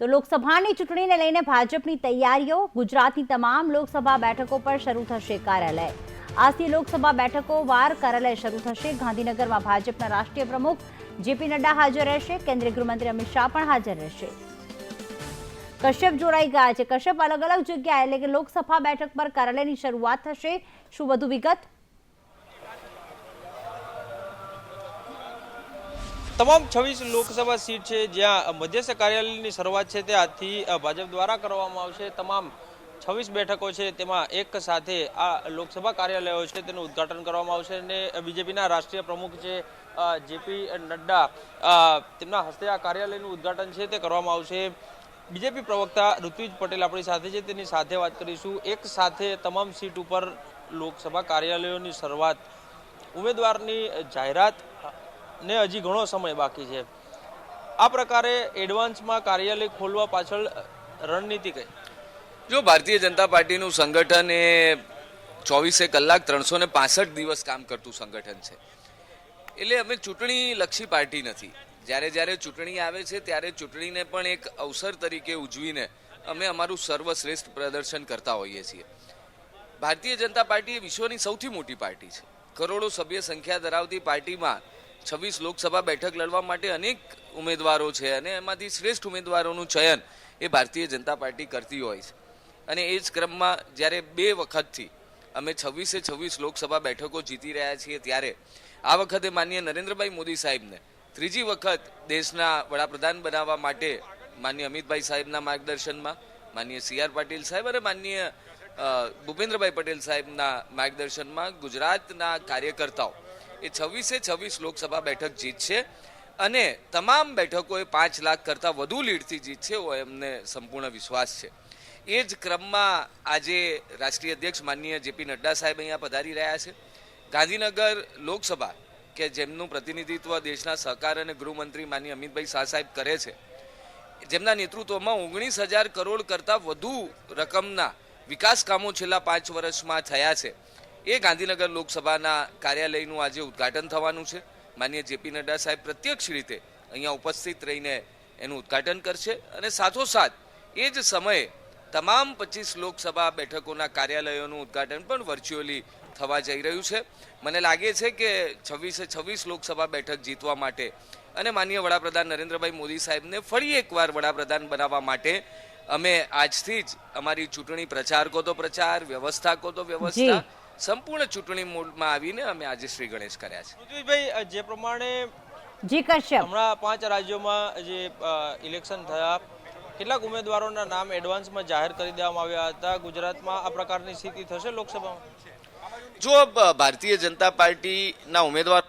તો લોકસભાની ચૂંટણીને લઈને ભાજપની તૈયારીઓ, ગુજરાતની તમામ લોકસભા બેઠકો પર શરૂ થશે કાર્યાલય. આજથી લોકસભા બેઠકો વાર કાર્યાલય શરૂ થશે. ગાંધીનગરમાં ભાજપના રાષ્ટ્રીય પ્રમુખ જેપી નડ્ડા હાજર રહેશે. કેન્દ્રીય ગૃહમંત્રી અમિત શાહ પણ હાજર રહેશે. કશ્યપ જોડાઈ ગયા છે. કશ્યપ અલગ અલગ જગ્યાએ, એટલે કે લોકસભા બેઠક પર કાર્યાલયની શરૂઆત થશે. શું વધુ વિગત? તમામ છવ્વીસ લોકસભા સીટ છે, જ્યાં મધ્યસ્થ કાર્યાલયની શરૂઆત છે, તે આજથી ભાજપ દ્વારા કરવામાં આવશે. તમામ છવ્વીસ બેઠકો છે, તેમાં એક સાથે આ લોકસભા કાર્યાલયો છે, તેનું ઉદ્ઘાટન કરવામાં આવશે અને બીજેપીના રાષ્ટ્રીય પ્રમુખ છે જેપી નડ્ડા તેમના હસ્તે આ કાર્યાલયનું ઉદ્ઘાટન છે, તે કરવામાં આવશે. બીજેપી પ્રવક્તા ઋત્વિજ પટેલ આપણી સાથે છે, તેની સાથે વાત કરીશું. એક સાથે તમામ સીટ ઉપર લોકસભા કાર્યાલયોની શરૂઆત. ઉમેદવારની જાહેરાત ને હજી ઘણો સમય બાકી છે. આ પ્રકારે એડવાન્સમાં કાર્યાલય ખોલવા પાછળ રણનીતિ કઈ? જો ભારતીય જનતા પાર્ટીનું સંગઠન એ ચોવીસે કલાક ત્રણસો ને પાસઠ દિવસ કામ કરતું સંગઠન છે. એટલે અમે ચૂંટણી લક્ષી પાર્ટી નથી. જ્યારે જ્યારે ચૂંટણી આવે છે, ત્યારે ચૂંટણીને પણ એક અવસર તરીકે ઉજવીને અમે અમારું સર્વશ્રેષ્ઠ પ્રદર્શન કરતા હોઈએ છીએ. ભારતીય જનતા પાર્ટી એ વિશ્વની સૌથી મોટી પાર્ટી છે. કરોડો સભ્ય સંખ્યા ધરાવતી પાર્ટીમાં છવ્વીસ લોકસભા બેઠક લડવા માટે અનેક ઉમેદવારો છે અને એમાંથી શ્રેષ્ઠ ઉમેદવારોનું ચયન એ ભારતીય જનતા પાર્ટી કરતી હોય છે. અને એ જ ક્રમમાં જ્યારે બે વખતથી અમે છવ્વીસે છવ્વીસ લોકસભા બેઠકો જીતી રહ્યા છીએ ત્યારે આ વખતે માન્ય નરેન્દ્રભાઈ મોદી સાહેબને ત્રીજી વખત દેશના વડાપ્રધાન બનાવવા માટે માન્ય અમિતભાઈ સાહેબના માર્ગદર્શનમાં, માન્ય સી આર પાટીલ સાહેબ અને માન્ય ભૂપેન્દ્રભાઈ પટેલ સાહેબના માર્ગદર્શનમાં ગુજરાતના કાર્યકર્તાઓ એ છવ્વીસે છવ્વીસ લોકસભા બેઠક જીતશે અને તમામ બેઠકોએ પાંચ લાખ કરતાં વધુ લીડથી જીતશે એવો એમને સંપૂર્ણ વિશ્વાસ છે. એ જ ક્રમમાં આજે રાષ્ટ્રીય અધ્યક્ષ માનનીય જેપી નડ્ડા સાહેબ અહીંયા પધારી રહ્યા છે. ગાંધીનગર લોકસભા, કે જેમનું પ્રતિનિધિત્વ દેશના સહકાર અને ગૃહમંત્રી માનીય અમિતભાઈ શાહ સાહેબ કરે છે, જેમના નેતૃત્વમાં ઓગણીસ હજાર કરોડ કરતાં વધુ રકમના વિકાસ કામો છેલ્લા પાંચ વર્ષમાં થયા છે. એ ગાંધીનગર લોકસભાના કાર્યાલયનું આજે ઉદ્ઘાટન થવાનું છે. માનીય જેપી નડ્ડા સાહેબ પ્રત્યક્ષ રીતે અહીંયા ઉપસ્થિત રહીને એનું ઉદ્ઘાટન કરશે અને સાથોસાથ એ જ સમયે તમામ પચીસ લોકસભા બેઠકોના કાર્યાલયોનું ઉદ્ઘાટન પણ વર્ચ્યુઅલી થવા જઈ રહ્યું છે. મને લાગે છે કે છવ્વીસે છવ્વીસ લોકસભા બેઠક જીતવા માટે અને માન્ય વડાપ્રધાન નરેન્દ્રભાઈ મોદી સાહેબને ફરી એકવાર વડાપ્રધાન બનાવવા માટે અમે આજથી જ અમારી ચૂંટણી પ્રચાર કો તો પ્રચાર વ્યવસ્થા કો તો વ્યવસ્થા સંપૂર્ણ ચૂંટણી મોડમાં આવીને અમે આજે શ્રી ગણેશ કર્યા છે. ઋત્વિજભાઈ જે પ્રમાણે જી કશ્યપ. હમણાં પાંચ રાજ્યોમાં જે ઇલેક્શન થયા કેટલાક ઉમેદવારોના નામ એડવાન્સમાં જાહેર કરી દેવામાં આવ્યા હતા. ગુજરાતમાં આ પ્રકારની સ્થિતિ થશે લોકસભામાં? જો ભારતીય જનતા પાર્ટીના ઉમેદવાર